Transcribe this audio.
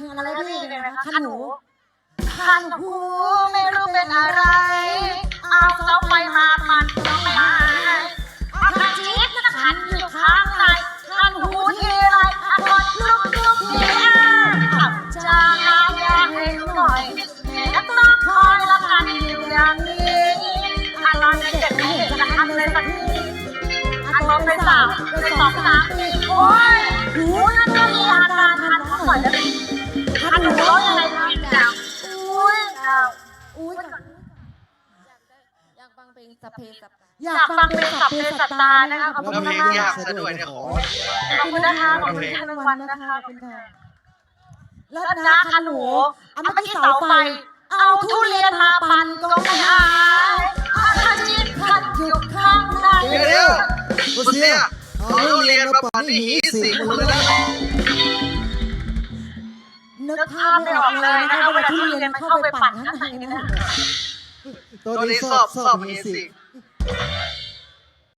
เพลงอะไรแล้วพี่นี่เนี่เนี่ยยนะนะคะคะคันหหนูนูคันหูไม่รู้เป็นอะไร เอาเสาไฟมาปั่นก็ไม่หายคันจี๊ดคันอยู่ข้างในคันหูทีไรคันหมดลุกลุกทีอะจะหาอยาให้หนูหน่อยนักร้องคอยละกันอยู่อย่างนี้อันนอนในเจ็ดไม่เห็นจะคันเลยสักทีอันนอนไปสามไปสองสามปีโอ้ย ฟังเพลงสพเพสับอยาอยากกฟัฟังงเพเพลลงงสัสับบเพเพลลงงสัสับบตาตานะนะคะคะขอบขอบคุคุณณมากมากๆๆซะด้วยเนี่ยขอขอบคุณนะคะขอบคุณทุกวันนะคะขอบคุณค่ะแล้แล้ววนะนะคัคันนหหนูนูเอาเอาไม่ไม่ใช่ใช่เสาเสาไฟไฟเอาเอาทุทุเรีเรียยนนมามาปั่ปั่นนก็ก็ไม่ไม่หาหายยคันจีนคันอยู่ข้างในเดี๋ยวเดี๋ยวโอเสียเอาเรียนมาปั่นนี่หีสิงหมดเลยนะนึกนึกภาภาพพไม่ไม่ออออกกเลเลยยนะนะคะคะเวเวลาลาทุทุเรีเรียยนนมันมันเข้าเข้าไปไปปั่ปั่นนข้าข้างงในในนะนะ ตัวนี้สอบสอบหีสิงนึกนึกภาพภาพไม่ไม่ออออกกเลเลยย